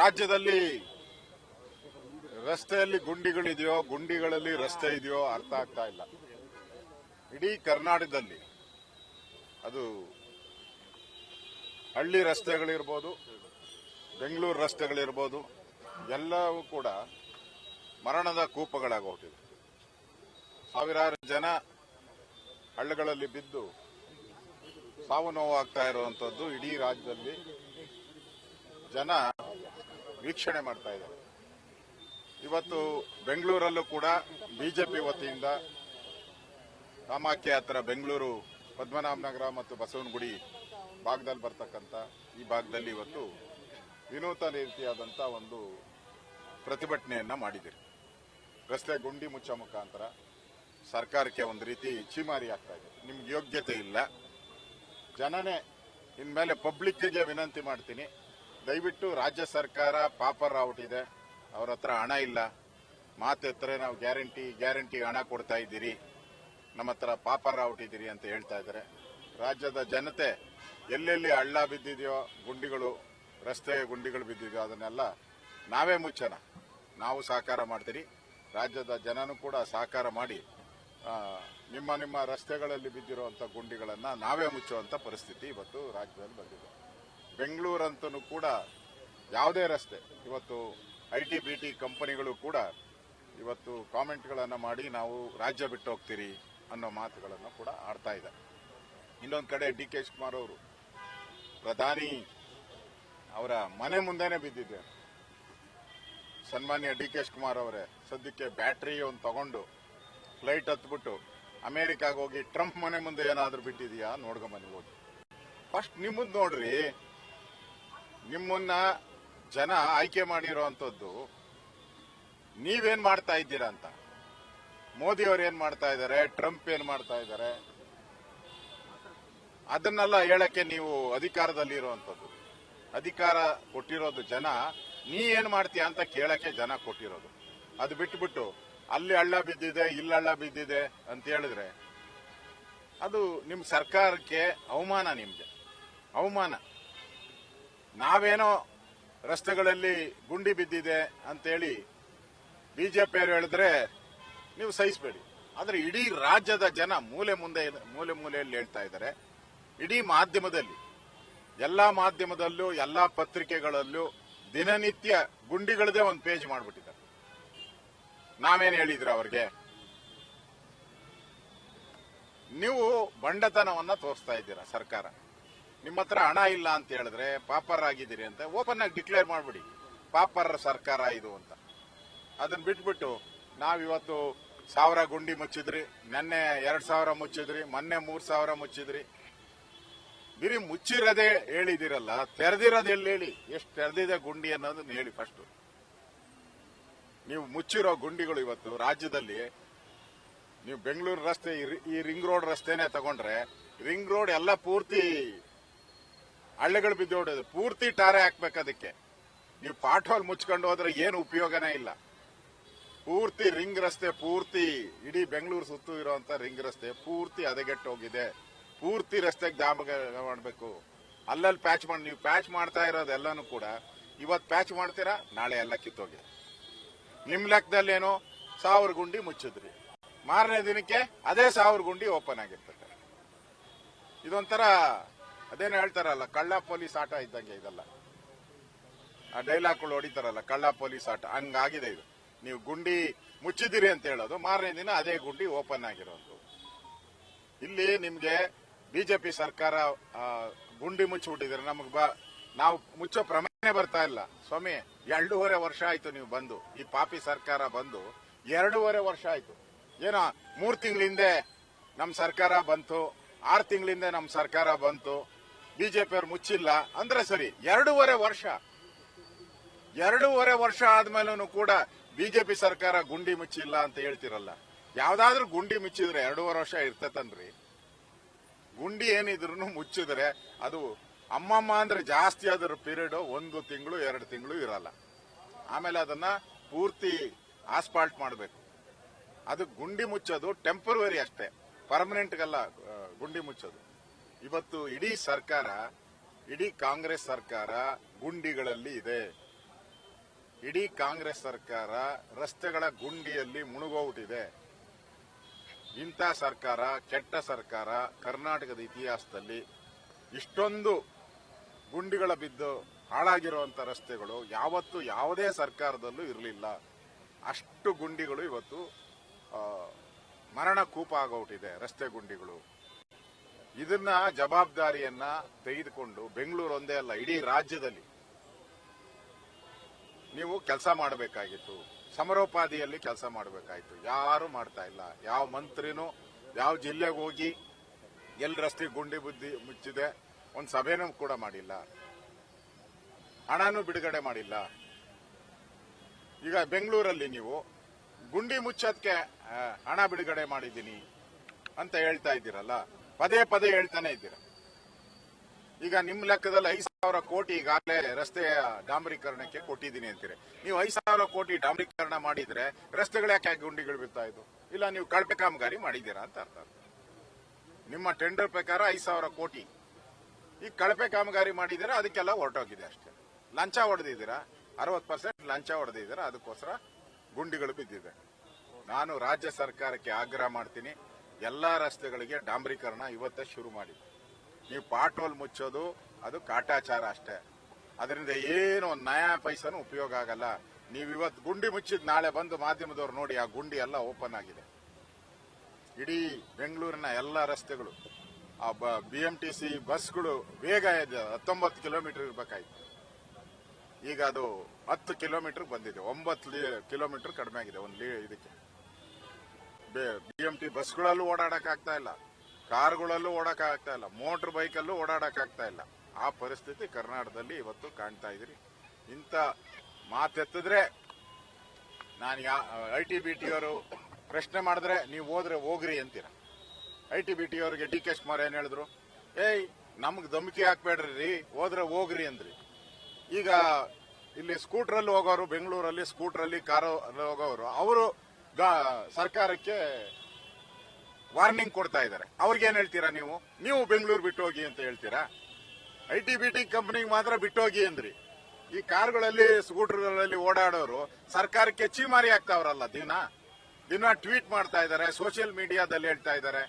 ರಾಜ್ಯದಲ್ಲಿ ರಸ್ತೆಯಲ್ಲಿ ಗುಂಡಿಗಳಿದೆಯೋ, ಗುಂಡಿಗಳಲ್ಲಿ ರಸ್ತೆ ಇದೆಯೋ ಅರ್ಥ ಆಗ್ತಾ ಇಲ್ಲ. ಇಡೀ ಕರ್ನಾಟಕದಲ್ಲಿ ಅದು ಹಳ್ಳಿ ರಸ್ತೆಗಳಿರ್ಬೋದು, ಬೆಂಗಳೂರು ರಸ್ತೆಗಳಿರ್ಬೋದು, ಎಲ್ಲವೂ ಕೂಡ ಮರಣದ ಕೂಪಗಳಾಗೋಗಿದೆ ಸಾವಿರಾರು ಜನ ಹಳ್ಳಗಳಲ್ಲಿ ಬಿದ್ದು ಸಾವು ನೋವು ಆಗ್ತಾ ಇರುವಂಥದ್ದು ಇಡೀ ರಾಜ್ಯದಲ್ಲಿ. ಜನ ವೀಕ್ಷಣೆ ಮಾಡ್ತಾ ಇದ್ದಾರೆ ಇವತ್ತು ಬೆಂಗಳೂರಲ್ಲೂ ಕೂಡ ಬಿಜೆಪಿ ವತಿಯಿಂದ ಕಾಮಾಖ್ಯ ಹತ್ರ ಬೆಂಗಳೂರು ಪದ್ಮನಾಭನಗರ ಮತ್ತು ಬಸವನಗುಡಿ ಭಾಗದಲ್ಲಿ ಬರ್ತಕ್ಕಂಥ ಈ ಭಾಗದಲ್ಲಿ ಇವತ್ತು ವಿನೂತನ ರೀತಿಯಾದಂಥ ಒಂದು ಪ್ರತಿಭಟನೆಯನ್ನು ಮಾಡಿದ್ದೀರಿ. ರಸ್ತೆ ಗುಂಡಿ ಮುಚ್ಚ ಮುಖಾಂತರ ಸರ್ಕಾರಕ್ಕೆ ಒಂದು ರೀತಿ ಚೀಮಾರಿ ಆಗ್ತಾ ಇದೆ. ನಿಮ್ಗೆ ಯೋಗ್ಯತೆ ಇಲ್ಲ. ಜನನೇ ಇನ್ಮೇಲೆ ಪಬ್ಲಿಕ್ಗೆ ವಿನಂತಿ ಮಾಡ್ತೀನಿ. ದಯವಿಟ್ಟು ರಾಜ್ಯ ಸರ್ಕಾರ ಪಾಪರ್ ಇದೆ. ಅವ್ರ ಹತ್ರ ಹಣ ಇಲ್ಲ. ಮಾತೆತ್ತರೆ ನಾವು ಗ್ಯಾರಂಟಿ ಗ್ಯಾರಂಟಿ ಹಣ ಕೊಡ್ತಾ ಇದ್ದೀರಿ. ನಮ್ಮ ಹತ್ರ ಪಾಪರ್ ಇದ್ದೀರಿ ಅಂತ ಹೇಳ್ತಾ ಇದ್ದಾರೆ. ರಾಜ್ಯದ ಜನತೆ ಎಲ್ಲೆಲ್ಲಿ ಹಳ್ಳ ಬಿದ್ದಿದೆಯೋ, ಗುಂಡಿಗಳು, ರಸ್ತೆ ಗುಂಡಿಗಳು ಬಿದ್ದಿದೆಯೋ, ಅದನ್ನೆಲ್ಲ ನಾವೇ ಮುಚ್ಚೋಣ. ನಾವು ಸಹಕಾರ ಮಾಡ್ತೀರಿ. ರಾಜ್ಯದ ಜನನೂ ಕೂಡ ಸಹಕಾರ ಮಾಡಿ ನಿಮ್ಮ ನಿಮ್ಮ ರಸ್ತೆಗಳಲ್ಲಿ ಬಿದ್ದಿರುವಂಥ ಗುಂಡಿಗಳನ್ನು ನಾವೇ ಮುಚ್ಚುವಂಥ ಪರಿಸ್ಥಿತಿ ಇವತ್ತು ರಾಜ್ಯದಲ್ಲಿ ಬಂದಿದೆ. ಬೆಂಗಳೂರಂತೂ ಕೂಡ ಯಾವುದೇ ರಸ್ತೆ, ಇವತ್ತು ಐ ಟಿ, ಬಿ ಕಂಪನಿಗಳು ಕೂಡ ಇವತ್ತು ಕಾಮೆಂಟ್ಗಳನ್ನು ಮಾಡಿ ನಾವು ರಾಜ್ಯ ಬಿಟ್ಟು ಹೋಗ್ತೀರಿ ಅನ್ನೋ ಮಾತುಗಳನ್ನು ಕೂಡ ಆಡ್ತಾ ಇದೆ. ಇನ್ನೊಂದು ಕಡೆ ಡಿ ಕೆ ಶಿವಕುಮಾರ್ ಅವರು, ಪ್ರಧಾನಿ ಅವರ ಮನೆ ಮುಂದೆನೆ ಬಿದ್ದಿದೆ. ಸನ್ಮಾನ್ಯ ಡಿ ಕೆ ಶಿವಕುಮಾರ್ ಅವರೇ, ಸದ್ಯಕ್ಕೆ ಬ್ಯಾಟ್ರಿ ಒಂದು ತಗೊಂಡು ಫ್ಲೈಟ್ ಹತ್ಬಿಟ್ಟು ಅಮೆರಿಕಾಗ ಹೋಗಿ ಟ್ರಂಪ್ ಮನೆ ಮುಂದೆ ಏನಾದರೂ ಬಿಟ್ಟಿದೆಯಾ? ನೋಡ್ಕೊಂಬನ್ನಿ ಹೋಗಿ ಫಸ್ಟ್ ನಿಮ್ಮದು ನೋಡ್ರಿ. ನಿಮ್ಮನ್ನ ಜನ ಆಯ್ಕೆ ಮಾಡಿರೋಂಥದ್ದು ನೀವೇನ್ ಮಾಡ್ತಾ ಇದ್ದೀರಾ ಅಂತ. ಮೋದಿ ಅವ್ರು ಏನ್ ಮಾಡ್ತಾ ಇದ್ದಾರೆ? ಟ್ರಂಪ್ ಏನ್ ಮಾಡ್ತಾ ಇದ್ದಾರೆ? ಅದನ್ನೆಲ್ಲ ಹೇಳಕ್ಕೆ ನೀವು ಅಧಿಕಾರದಲ್ಲಿ ಇರುವಂತದ್ದು ಅಧಿಕಾರ ಕೊಟ್ಟಿರೋದು ಜನ, ನೀ ಏನ್ ಮಾಡ್ತೀಯ ಅಂತ ಕೇಳಕ್ಕೆ ಜನ ಕೊಟ್ಟಿರೋದು. ಅದು ಬಿಟ್ಬಿಟ್ಟು, ಅಲ್ಲಿ ಹಳ್ಳ ಬಿದ್ದಿದೆ, ಇಲ್ಲಿ ಹಳ್ಳ ಬಿದ್ದಿದೆ ಅಂತ ಹೇಳಿದ್ರೆ, ಅದು ನಿಮ್ ಸರ್ಕಾರಕ್ಕೆ ಅವಮಾನ ನಿಮ್ಗೆ. ಅವಮಾನ. ನಾವೇನೋ ರಸ್ತೆಗಳಲ್ಲಿ ಗುಂಡಿ ಬಿದ್ದಿದೆ ಅಂತೇಳಿ ಬಿಜೆಪಿಯವರು ಹೇಳಿದ್ರೆ ನೀವು ಸಹಿಸಬೇಡಿ. ಆದರೆ ಇಡೀ ರಾಜ್ಯದ ಜನ ಮೂಲೆ ಮುಂದೆ ಮೂಲೆ ಮೂಲೆಯಲ್ಲಿ ಹೇಳ್ತಾ ಇದ್ದಾರೆ. ಇಡೀ ಮಾಧ್ಯಮದಲ್ಲಿ, ಎಲ್ಲ ಮಾಧ್ಯಮದಲ್ಲೂ, ಎಲ್ಲ ಪತ್ರಿಕೆಗಳಲ್ಲೂ ದಿನನಿತ್ಯ ಗುಂಡಿಗಳದೇ ಒಂದು ಪೇಜ್ ಮಾಡಿಬಿಟ್ಟಿದ್ದಾರೆ. ನಾವೇನು ಹೇಳಿದ್ರ ಅವ್ರಿಗೆ? ನೀವು ಬಂಡತನವನ್ನ ತೋರಿಸ್ತಾ ಇದ್ದೀರಾ ಸರ್ಕಾರ? ನಿಮ್ಮ ಹತ್ರ ಹಣ ಇಲ್ಲ ಅಂತ ಹೇಳಿದ್ರೆ ಪಾಪರ್ ಆಗಿದ್ದೀರಿ ಅಂತ ಓಪನ್ ಆಗಿ ಡಿಕ್ಲೇರ್ ಮಾಡ್ಬಿಡಿ. ಪಾಪರ್ ಸರ್ಕಾರ ಇದು ಅಂತ. ಅದನ್ನ ಬಿಟ್ಬಿಟ್ಟು ನಾವಿವತ್ತು ಸಾವಿರ ಗುಂಡಿ ಮುಚ್ಚಿದ್ರಿ, ನೆನ್ನೆ ಎರಡು ಸಾವಿರ ಮುಚ್ಚಿದ್ರಿ, ಮೊನ್ನೆ ಮೂರ್ ಸಾವಿರ ಮುಚ್ಚಿದ್ರಿ. ಬಿರಿ ಮುಚ್ಚಿರೋದೇ ಹೇಳಿದಿರಲ್ಲ, ತೆರೆದಿರೋದು ಎಲ್ಲಿ ಹೇಳಿ? ಎಷ್ಟು ತೆರೆದಿದೆ ಗುಂಡಿ ಅನ್ನೋದನ್ನ ಹೇಳಿ ಫಸ್ಟ್ ನೀವು ಮುಚ್ಚಿರೋ ಗುಂಡಿಗಳು ಇವತ್ತು ರಾಜ್ಯದಲ್ಲಿ, ನೀವು ಬೆಂಗಳೂರು ರಸ್ತೆ, ಈ ರಿಂಗ್ ರೋಡ್ ರಸ್ತೆನೆ ತಗೊಂಡ್ರೆ ರಿಂಗ್ ರೋಡ್ ಎಲ್ಲ ಪೂರ್ತಿ ಹಳ್ಳಿಗಳು ಬಿದ್ದು ಹೊಡೋದು ಪೂರ್ತಿ ಟಾರೆ ಹಾಕ್ಬೇಕು ಅದಕ್ಕೆ. ನೀವು ಪಾಟ್ ಹೋಲ್ ಮುಚ್ಕೊಂಡು ಹೋದ್ರೆ ಏನು ಉಪಯೋಗನೇ ಇಲ್ಲ. ಪೂರ್ತಿ ರಿಂಗ್ ರಸ್ತೆ, ಪೂರ್ತಿ ಇಡೀ ಬೆಂಗಳೂರು ಸುತ್ತು ಇರುವಂತ ರಿಂಗ್ ರಸ್ತೆ ಪೂರ್ತಿ ಹೋಗಿದೆ. ಪೂರ್ತಿ ರಸ್ತೆಗೆ ಜಾಮ ಮಾಡಬೇಕು. ಅಲ್ಲಲ್ಲಿ ಪ್ಯಾಚ್ ಮಾಡಿ, ನೀವು ಪ್ಯಾಚ್ ಮಾಡ್ತಾ ಇರೋದೆಲ್ಲನೂ ಕೂಡ ಇವತ್ತು ಪ್ಯಾಚ್ ಮಾಡ್ತೀರಾ? ನಾಳೆ ಎಲ್ಲ ಕಿತ್ತೋಗಿದೆ. ನಿಮ್ಮ ಲೆಕ್ಕದಲ್ಲಿ ಏನು? ಸಾವಿರ ಗುಂಡಿ ಮುಚ್ಚಿದ್ರಿ. ಮಾರನೇ ದಿನಕ್ಕೆ ಅದೇ ಸಾವಿರ ಗುಂಡಿ ಓಪನ್ ಆಗಿರ್ತದೆ. ಇದೊಂಥರ ಅದೇನು ಹೇಳ್ತಾರಲ್ಲ, ಕಳ್ಳ ಪೊಲೀಸ್ ಆಟ ಇದ್ದಂಗೆ ಇದಲ್ಲ. ಆ ಡೈಲಾಗ್ಗಳು ಹೊಡಿತಾರಲ್ಲ, ಕಳ್ಳ ಪೊಲೀಸ್ ಆಟ. ಹಂಗಾಗಿದೆ ಇದು. ನೀವು ಗುಂಡಿ ಮುಚ್ಚಿದ್ದೀರಿ ಅಂತ ಹೇಳೋದು, ಮಾರನೇ ದಿನ ಅದೇ ಗುಂಡಿ ಓಪನ್ ಆಗಿರೋದು. ಇಲ್ಲಿ ನಿಮ್ಗೆ ಬಿಜೆಪಿ ಸರ್ಕಾರ ಗುಂಡಿ ಮುಚ್ಚಿಬಿಟ್ಟಿದ್ರೆ ನಮಗ್ ಬಾ, ನಾವು ಮುಚ್ಚೋ ಪ್ರಮಾಣ ಬರ್ತಾ ಇಲ್ಲ. ಸ್ವಾಮಿ, ಎರಡೂವರೆ ವರ್ಷ ಆಯ್ತು ನೀವು ಬಂದು. ಈ ಪಾಪಿ ಸರ್ಕಾರ ಬಂದು ಎರಡೂವರೆ ವರ್ಷ ಆಯ್ತು. ಏನೋ ಮೂರ್ ತಿಂಗಳಿಂದೆ ನಮ್ ಸರ್ಕಾರ ಬಂತು, ಆರ್ ತಿಂಗಳಿಂದೆ ನಮ್ ಸರ್ಕಾರ ಬಂತು. ಬಿಜೆಪಿ ಅವರು ಮುಚ್ಚಿಲ್ಲ ಅಂದ್ರೆ ಸರಿ, ಎರಡೂವರೆ ವರ್ಷ. ಎರಡೂವರೆ ವರ್ಷ ಆದ್ಮೇಲೂ ಕೂಡ ಬಿಜೆಪಿ ಸರ್ಕಾರ ಗುಂಡಿ ಮುಚ್ಚಿಲ್ಲ ಅಂತ ಹೇಳ್ತಿರಲ್ಲ. ಯಾವ್ದಾದ್ರೂ ಗುಂಡಿ ಮುಚ್ಚಿದ್ರೆ ಎರಡೂವರೆ ವರ್ಷ ಇರ್ತತನ್ರಿ. ಗುಂಡಿ ಏನಿದ್ರು ಮುಚ್ಚಿದ್ರೆ ಅದು ಅಮ್ಮಮ್ಮ ಅಂದ್ರೆ ಜಾಸ್ತಿ ಅದರ ಪೀರಿಯಡ್ ಒಂದು ತಿಂಗಳು, ಎರಡು ತಿಂಗಳು ಇರಲ್ಲ. ಆಮೇಲೆ ಅದನ್ನ ಪೂರ್ತಿ ಆಸ್ಪಾಲ್ಟ್ ಮಾಡಬೇಕು. ಅದು ಗುಂಡಿ ಮುಚ್ಚೋದು ಟೆಂಪರವರಿ ಅಷ್ಟೇ. ಪರ್ಮನೆಂಟ್ಗೆಲ್ಲ ಗುಂಡಿ ಮುಚ್ಚೋದು. ಇವತ್ತು ಇಡೀ ಸರ್ಕಾರ, ಇಡೀ ಕಾಂಗ್ರೆಸ್ ಸರ್ಕಾರ ಗುಂಡಿಗಳಲ್ಲಿ ಇದೆ. ಇಡೀ ಕಾಂಗ್ರೆಸ್ ಸರ್ಕಾರ ರಸ್ತೆಗಳ ಗುಂಡಿಯಲ್ಲಿ ಮುಳುಗೋಗ್ಬಿಟ್ಟಿದೆ. ಇಂಥ ಸರ್ಕಾರ, ಕೆಟ್ಟ ಸರ್ಕಾರ ಕರ್ನಾಟಕದ ಇತಿಹಾಸದಲ್ಲಿ ಇಷ್ಟೊಂದು ಗುಂಡಿಗಳ ಬಿದ್ದು ಹಾಳಾಗಿರುವಂಥ ರಸ್ತೆಗಳು ಯಾವತ್ತು ಯಾವುದೇ ಸರ್ಕಾರದಲ್ಲೂ ಇರಲಿಲ್ಲ. ಅಷ್ಟು ಗುಂಡಿಗಳು ಇವತ್ತು ಮರಣ ಕೂಪ ಆಗೋಗ್ಬಿಟ್ಟಿದೆ ರಸ್ತೆ ಗುಂಡಿಗಳು. ಇದನ್ನ ಜವಾಬ್ದಾರಿಯನ್ನ ತೆಗೆದುಕೊಂಡು ಬೆಂಗಳೂರು ಒಂದೇ ಅಲ್ಲ, ಇಡೀ ರಾಜ್ಯದಲ್ಲಿ ನೀವು ಕೆಲಸ ಮಾಡಬೇಕಾಗಿತ್ತು. ಸಮರೋಪಾದಿಯಲ್ಲಿ ಕೆಲಸ ಮಾಡಬೇಕಾಯಿತು. ಯಾರು ಮಾಡ್ತಾ ಇಲ್ಲ. ಯಾವ ಮಂತ್ರಿನೂ, ಯಾವ ಜಿಲ್ಲೆಗೆ ಹೋಗಿ ಎಲ್ಲಿ ರಸ್ತೆ ಗುಂಡಿ ಬುದ್ಧಿ ಮುಚ್ಚಿದೆ, ಒಂದು ಸಭೆನೂ ಕೂಡ ಮಾಡಿಲ್ಲ. ಹಣನೂ ಬಿಡುಗಡೆ ಮಾಡಿಲ್ಲ. ಈಗ ಬೆಂಗಳೂರಲ್ಲಿ ನೀವು ಗುಂಡಿ ಮುಚ್ಚೋದಕ್ಕೆ ಹಣ ಬಿಡುಗಡೆ ಮಾಡಿದ್ದೀನಿ ಅಂತ ಹೇಳ್ತಾ ಇದ್ದೀರಲ್ಲ ಪದೇ ಪದೇ ಹೇಳ್ತಾನೆ ಇದ್ದೀರ. ಈಗ ನಿಮ್ಮ ಲೆಕ್ಕದಲ್ಲಿ ಐದು ಸಾವಿರ ಕೋಟಿ ಈಗಾಗಲೇ ರಸ್ತೆಯ ಡಾಂಬರೀಕರಣಕ್ಕೆ ಕೊಟ್ಟಿದ್ದೀನಿ ಅಂತೀರಿ. ನೀವು ಐದು ಸಾವಿರ ಕೋಟಿ ಡಾಂಬರೀಕರಣ ಮಾಡಿದ್ರೆ ರಸ್ತೆಗಳು ಯಾಕೆ ಗುಂಡಿಗಳು ಬೀಳ್ತಾ ಇದ್ದು ಇಲ್ಲ ನೀವು ಕಳಪೆ ಕಾಮಗಾರಿ ಮಾಡಿದ್ದೀರಾ ಅಂತ ಅರ್ಥ ನಿಮ್ಮ ಟೆಂಡರ್ ಪ್ರಕಾರ ಐದು ಸಾವಿರ ಕೋಟಿ. ಈ ಕಳಪೆ ಕಾಮಗಾರಿ ಮಾಡಿದ್ದೀರಾ ಅದಕ್ಕೆಲ್ಲ ಹೊರಟೋಗಿದೆ ಅಷ್ಟೇ. ಲಂಚ ಹೊಡೆದಿದ್ದೀರಾ? ಅರವತ್ತು ಪರ್ಸೆಂಟ್ ಲಂಚ ಹೊಡೆದಿದ್ದೀರಾ? ಅದಕ್ಕೋಸ್ಕರ ಗುಂಡಿಗಳು ಬಿದ್ದಿದೆ. ನಾನು ರಾಜ್ಯ ಸರ್ಕಾರಕ್ಕೆ ಆಗ್ರಹ ಮಾಡ್ತೀನಿ. ಎಲ್ಲಾ ರಸ್ತೆಗಳಿಗೆ ಡಾಂಬರೀಕರಣ ಇವತ್ತೇ ಶುರು ಮಾಡಿ ನೀವು ಪಾಟೋಲ್ ಮುಚ್ಚೋದು, ಅದು ಕಾಟಾಚಾರ ಅಷ್ಟೇ. ಅದರಿಂದ ಏನು ನಯಾ ಪೈಸನು ಉಪಯೋಗ ಆಗಲ್ಲ. ನೀವು ಇವತ್ತು ಗುಂಡಿ ಮುಚ್ಚಿದ ನಾಳೆ ಬಂದು ಮಾಧ್ಯಮದವ್ರು ನೋಡಿ ಆ ಗುಂಡಿ ಎಲ್ಲ ಓಪನ್ ಆಗಿದೆ. ಇಡೀ ಬೆಂಗಳೂರಿನ ಎಲ್ಲ ರಸ್ತೆಗಳು, ಆ ಬಿ ಎಂ ಟಿ ಸಿ ಬಸ್ಗಳು ವೇಗ ಹತ್ತೊಂಬತ್ತು ಕಿಲೋಮೀಟರ್ ಇರ್ಬೇಕಾಯ್ತು. ಈಗ ಅದು ಹತ್ತು ಕಿಲೋಮೀಟರ್ ಬಂದಿದೆ, ಒಂಬತ್ತು ಕಿಲೋಮೀಟರ್ ಕಡಿಮೆ ಆಗಿದೆ, ಒಂದು ಇದಕ್ಕೆ. ಬಿ ಎಂ ಟಿ ಬಸ್ಗಳಲ್ಲೂ ಓಡಾಡಕ್ ಆಗ್ತಾ ಇಲ್ಲ. ಕಾರ್ಗಳಲ್ಲೂ ಓಡಕ್ ಆಗ್ತಾ ಇಲ್ಲ. ಮೋಟರ್ ಬೈಕಲ್ಲೂ ಓಡಾಡಕ್ ಆಗ್ತಾ ಇಲ್ಲ. ಆ ಪರಿಸ್ಥಿತಿ ಕರ್ನಾಟಕದಲ್ಲಿ ಇವತ್ತು ಕಾಣ್ತಾ ಇದ್ರಿ ಇಂಥ ಮಾತೆತ್ತಿದ್ರೆ ನಾನು ಯಾ, ಐ ಟಿ ಬಿ ಟಿ ಅವರು ಪ್ರಶ್ನೆ ಮಾಡಿದ್ರೆ ನೀವು ಹೋದ್ರೆ ಹೋಗ್ರಿ ಅಂತೀರ. ಐ ಟಿ ಬಿ ಟಿ ಅವರಿಗೆ ಡಿ ಕೆ ಕುಮಾರ್ ಏನ್ ಹೇಳಿದ್ರು? ಏಯ್, ನಮ್ಗೆ ಧಮಕಿ ಹಾಕ್ಬೇಡ್ರಿ, ಹೋದ್ರೆ ಹೋಗ್ರಿ ಅಂದ್ರಿ. ಈಗ ಇಲ್ಲಿ ಸ್ಕೂಟ್ರಲ್ಲಿ ಹೋಗೋರು, ಬೆಂಗಳೂರಲ್ಲಿ ಸ್ಕೂಟ್ರಲ್ಲಿ ಕಾರು ಹೋಗೋರು, ಅವರು ಸರ್ಕಾರಕ್ಕೆ ವಾರ್ನಿಂಗ್ ಕೊಡ್ತಾ ಇದ್ದಾರೆ. ಅವ್ರಿಗೆ ಏನ್ ಹೇಳ್ತೀರಾ ನೀವು? ನೀವು ಬೆಂಗಳೂರು ಬಿಟ್ಟು ಹೋಗಿ ಅಂತ ಹೇಳ್ತೀರಾ? ಐ ಟಿ ಬಿ ಟಿ ಕಂಪನಿಗೆ ಮಾತ್ರ ಬಿಟ್ಟೋಗಿ ಅಂದ್ರಿ. ಈ ಕಾರ್ಗಳಲ್ಲಿ, ಸ್ಕೂಟರ್ಗಳಲ್ಲಿ ಓಡಾಡೋರು ಸರ್ಕಾರಕ್ಕೆ ಚೀಮಾರಿ ಆಗ್ತಾವ್ರಲ್ಲ ದಿನ. ದಿನ ಟ್ವೀಟ್ ಮಾಡ್ತಾ ಇದ್ದಾರೆ ಸೋಷಿಯಲ್ ಮೀಡಿಯಾದಲ್ಲಿ ಹೇಳ್ತಾ ಇದ್ದಾರೆ.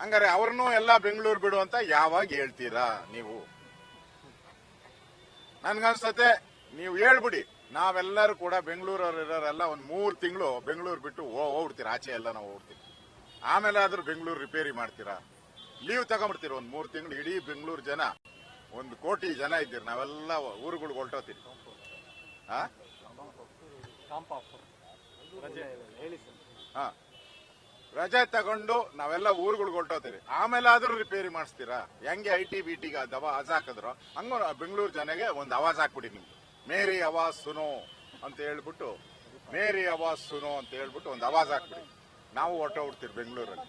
ಹಂಗಾರೆ ಅವ್ರನ್ನೂ ಎಲ್ಲ ಬೆಂಗಳೂರು ಬಿಡು ಅಂತ ಯಾವಾಗ ಹೇಳ್ತೀರಾ ನೀವು? ನನ್ಗನ್ಸತ್ತೆ, ನೀವು ಹೇಳ್ಬಿಡಿ. ನಾವೆಲ್ಲರೂ ಕೂಡ ಬೆಂಗಳೂರವ್ರು ಇರೋರೆಲ್ಲ ಒಂದು ಮೂರು ತಿಂಗಳು ಬೆಂಗಳೂರು ಬಿಟ್ಟು ಹೋಗ್ಬಿಡ್ತೀರಾ. ಆಚೆ ಎಲ್ಲ ನಾವು ಹೋಗ್ತೀವಿ. ಆಮೇಲೆ ಆದ್ರೂ ಬೆಂಗಳೂರು ರಿಪೇರಿ ಮಾಡ್ತೀರಾ? ಲೀವ್ ತಗೊಂಡ್ಬಿಡ್ತೀರ ಒಂದು ಮೂರು ತಿಂಗಳು. ಇಡೀ ಬೆಂಗಳೂರು ಜನ, ಒಂದು ಕೋಟಿ ಜನ ಇದ್ದೀರಿ. ನಾವೆಲ್ಲ ಊರುಗಳಿಗೆ ಹೊರಟೋತೀರಿ ಹಾ. ರಜೆ ತಗೊಂಡು ನಾವೆಲ್ಲ ಊರುಗಳಿಗೆ ಹೊರಟೋತೀರಿ ಆಮೇಲೆ ಆದ್ರೂ ರಿಪೇರಿ ಮಾಡಿಸ್ತೀರಾ? ಹೆಂಗೆ ಐ ಟಿ ಬಿ ಟಿಗೆ ದವ ಅವಾಜ್ ಹಾಕಿದ್ರು? ಹಂಗ ಬೆಂಗಳೂರು ಜನಗೆ ಒಂದು ಅವಾಜ್ ಹಾಕ್ಬಿಡಿ ನಿಮ್ಗೆ. ಮೇರಿ ಅವಾಜ್ ಸುನೋ ಅಂತ ಹೇಳ್ಬಿಟ್ಟು, ಮೇರಿ ಅವಾಜ್ ಸುನೋ ಅಂತ ಹೇಳ್ಬಿಟ್ಟು ಒಂದು ಅವಾಜ್ ಹಾಕ್ಬಿಡಿ. ನಾವು ಹೊರಟೋಗ್ಬಿಡ್ತೀರಿ ಬೆಂಗಳೂರಲ್ಲಿ.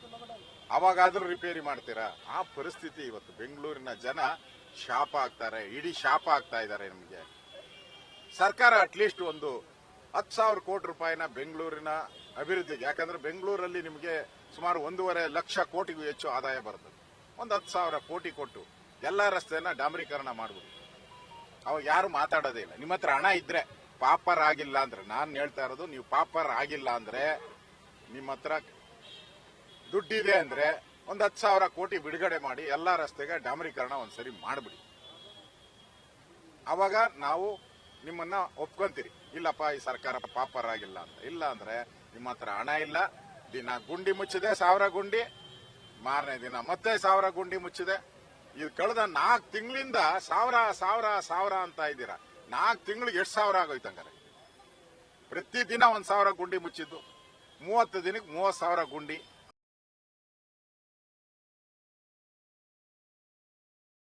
ಅವಾಗಾದ್ರೂ ರಿಪೇರಿ ಮಾಡ್ತೀರಾ? ಆ ಪರಿಸ್ಥಿತಿ ಇವತ್ತು. ಬೆಂಗಳೂರಿನ ಜನ ಶಾಪ ಆಗ್ತಾರೆ, ಇಡೀ ಶಾಪ ಆಗ್ತಾ ಇದ್ದಾರೆ ನಿಮಗೆ. ಸರ್ಕಾರ ಅಟ್ಲೀಸ್ಟ್ ಒಂದು ಹತ್ತು ಸಾವಿರ ಕೋಟಿ ರೂಪಾಯಿನ ಬೆಂಗಳೂರಿನ ಅಭಿವೃದ್ಧಿಗೆ, ಯಾಕಂದ್ರೆ ಬೆಂಗಳೂರಲ್ಲಿ ನಿಮಗೆ ಸುಮಾರು ಒಂದೂವರೆ ಲಕ್ಷ ಕೋಟಿಗೂ ಹೆಚ್ಚು ಆದಾಯ ಬರ್ತದೆ ಒಂದು ಹತ್ತು ಸಾವಿರ ಕೋಟಿ ಕೊಟ್ಟು ಎಲ್ಲ ರಸ್ತೆಯನ್ನ ಡಾಮರೀಕರಣ ಮಾಡ್ಬಿಡಿ. ಅವಾಗ ಯಾರು ಮಾತಾಡೋದೇ ಇಲ್ಲ ನಿಮ್ಮ ಹತ್ರ ಹಣ ಇದ್ರೆ ಪಾಪರ್ ಆಗಿಲ್ಲ ಅಂದ್ರೆ, ನಾನು ಹೇಳ್ತಾ ಇರೋದು ನೀವು ಪಾಪರ್ ಆಗಿಲ್ಲ ಅಂದ್ರೆ ನಿಮ್ಮ ಹತ್ರ ದುಡ್ಡಿದೆ ಅಂದ್ರೆ ಒಂದ್ ಹತ್ತು ಸಾವಿರ ಕೋಟಿ ಬಿಡುಗಡೆ ಮಾಡಿ ಎಲ್ಲಾ ರಸ್ತೆಗೆ ಡಾಮರೀಕರಣ ಒಂದ್ಸರಿ ಮಾಡ್ಬಿಡಿ. ಅವಾಗ ನಾವು ನಿಮ್ಮನ್ನ ಒಪ್ಕೊಂತೀರಿ. ಇಲ್ಲಪ್ಪ, ಈ ಸರ್ಕಾರ ಪಾಪರ್ ಆಗಿಲ್ಲ ಅಂತ. ಇಲ್ಲ ಅಂದ್ರೆ ನಿಮ್ಮ ಹತ್ರ ಹಣ ಇಲ್ಲ. ದಿನ ಗುಂಡಿ ಮುಚ್ಚಿದೆ, ಸಾವಿರ ಗುಂಡಿ. ಮಾರನೇ ದಿನ ಮತ್ತೆ ಸಾವಿರ ಗುಂಡಿ ಮುಚ್ಚಿದೆ. ಇದು ಕಳೆದ ನಾಲ್ಕು ತಿಂಗಳಿಂದ ಸಾವಿರ ಸಾವಿರ ಸಾವಿರ ಅಂತ ಇದ್ದೀರಾ? ನಾಲ್ಕು ತಿಂಗಳಿಗೆ ಎಷ್ಟು ಸಾವಿರ ಆಗೋಯ್ತು ಪ್ರತಿ ದಿನ ಒಂದ್ ಸಾವಿರ ಗುಂಡಿ ಮುಚ್ಚಿದ್ದು. ಮೂವತ್ತು ದಿನಕ್ಕೆ ಮೂವತ್ತು ಸಾವಿರ ಗುಂಡಿ.